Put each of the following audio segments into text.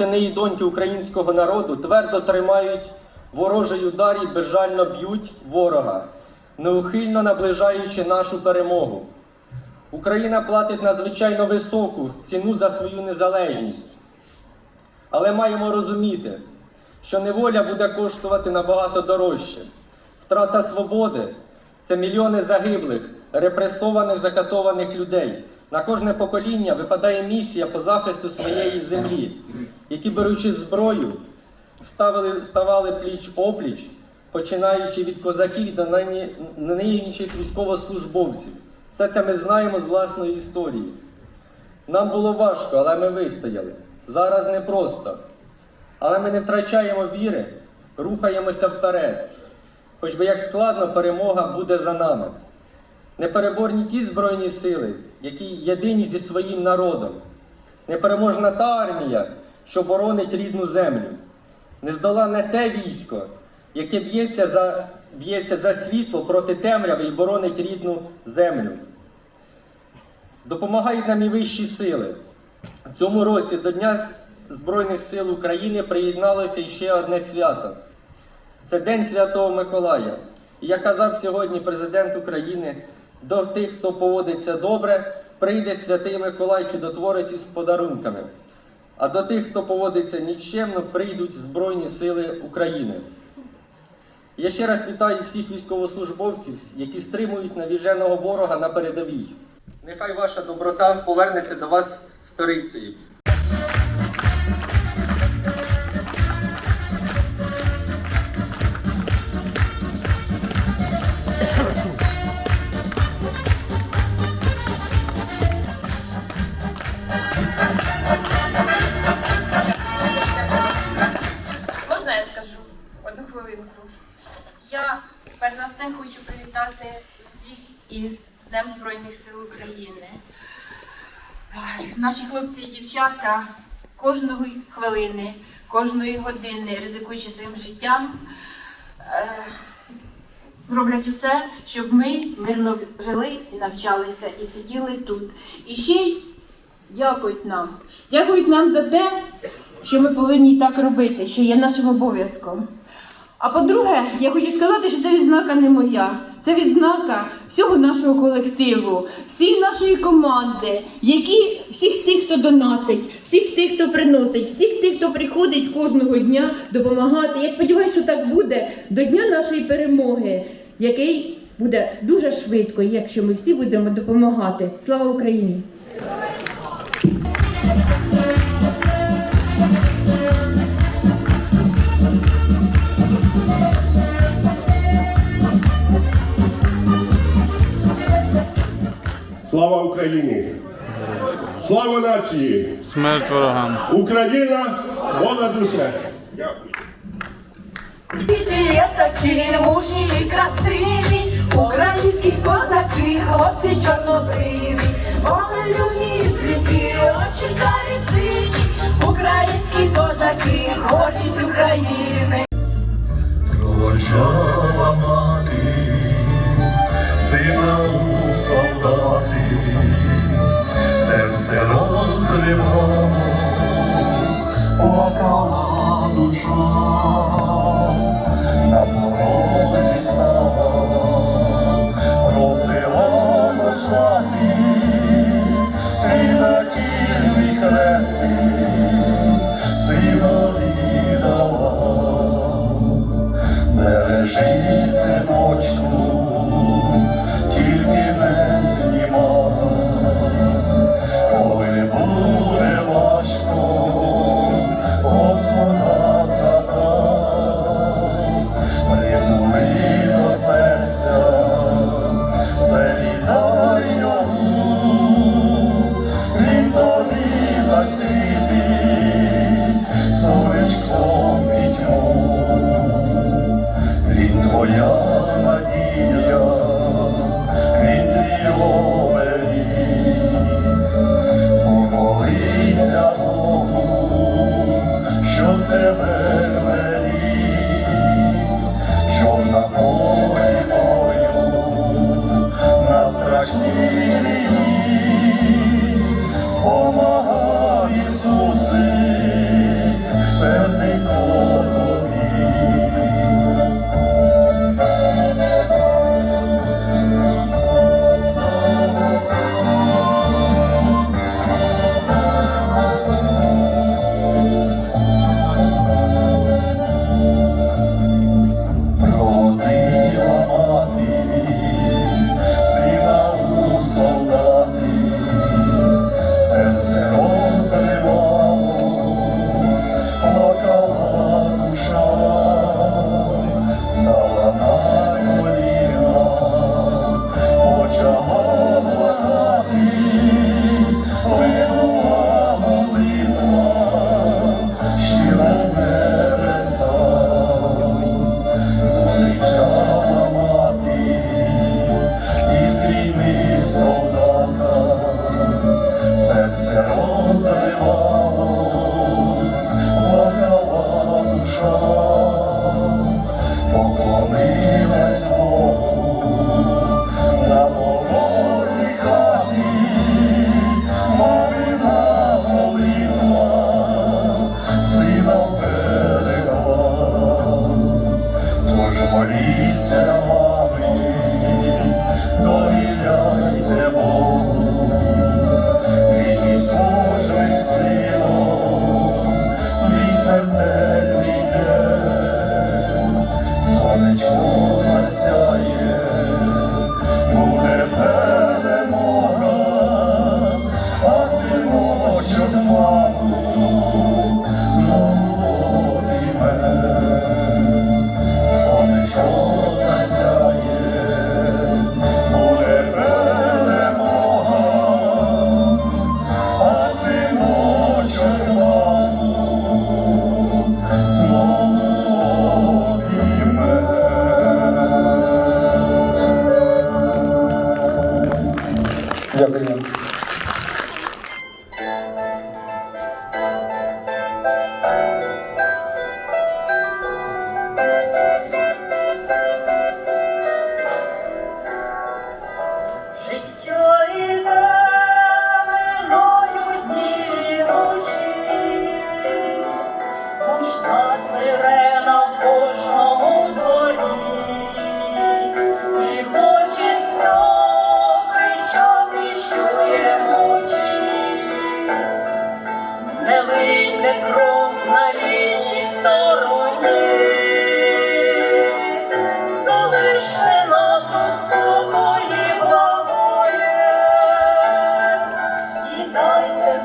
сини і доньки українського народу твердо тримають ворожий удар і безжально б'ють ворога, неухильно наближаючи нашу перемогу. Україна платить надзвичайно високу ціну за свою незалежність. Але маємо розуміти, що неволя буде коштувати набагато дорожче. Втрата свободи це мільйони загиблих, репресованих, закатованих людей. На кожне покоління випадає місія по захисту своєї землі, які, беручи зброю, ставили, ставали пліч опліч, починаючи від козаків до нинішніх військовослужбовців. Все це ми знаємо з власної історії. Нам було важко, але ми вистояли. Зараз непросто. Але ми не втрачаємо віри, рухаємося вперед. Хоч би як складно, перемога буде за нами. Непереборні ті збройні сили, які єдині зі своїм народом. Непереможна та армія, що боронить рідну землю. Нездоланне те військо, яке б'ється за, б'ється за світло проти темряви і боронить рідну землю. Допомагають нам і вищі сили. В цьому році до Дня Збройних сил України приєдналося ще одне свято. Це День Святого Миколая. І як казав сьогодні президент України, до тих, хто поводиться добре, прийде святий Миколай чудотворець із подарунками. А до тих, хто поводиться нікчемно, прийдуть Збройні Сили України. Я ще раз вітаю всіх військовослужбовців, які стримують навіженого ворога на передовій. Нехай ваша доброта повернеться до вас сторицею. Днем Збройних сил України. Наші хлопці і дівчата кожної хвилини, кожної години, ризикуючи своїм життям, е, роблять усе, щоб ми мирно жили і навчалися, і сиділи тут. І ще й дякують нам. Дякують нам за те, що ми повинні так робити, що є нашим обов'язком. А по-друге, я хочу сказати, що це відзнака не моя. Це відзнака всього нашого колективу, всієї нашої команди, які всіх тих, хто донатить, всіх тих, хто приносить, всіх тих, хто приходить кожного дня допомагати. Я сподіваюся, що так буде до дня нашої перемоги, який буде дуже швидко, якщо ми всі будемо допомагати. Слава Україні! Україні! Слава нації! Смерть ворогам. Україна понад усе! Діти такі мужні і красиві, українські козаки, хлопці чорнобриві, волелюбні стрільці, очі карі сині, українські козаки, гордість України. Проводжала мати, сина у Stolíce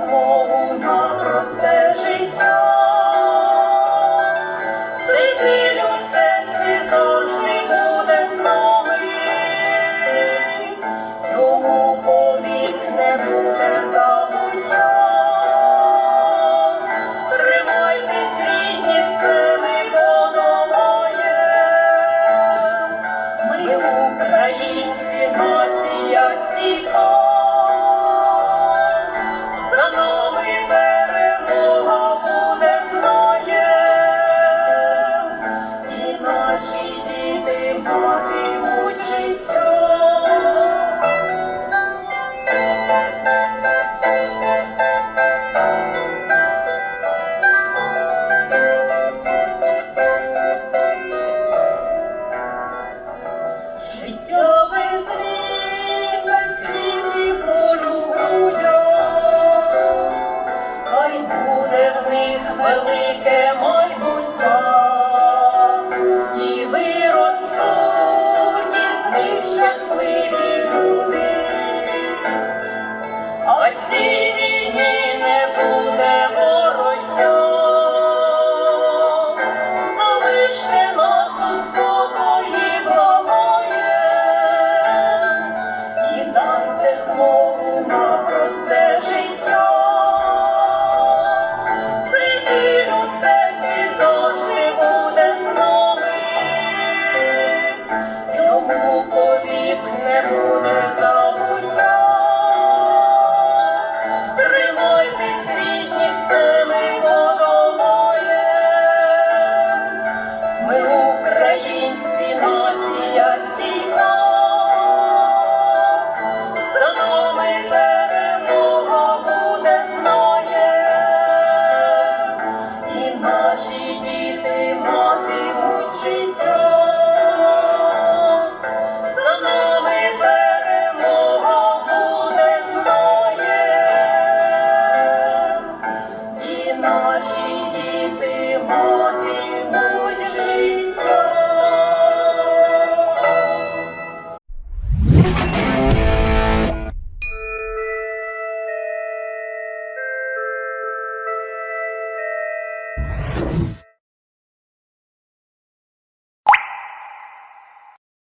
was.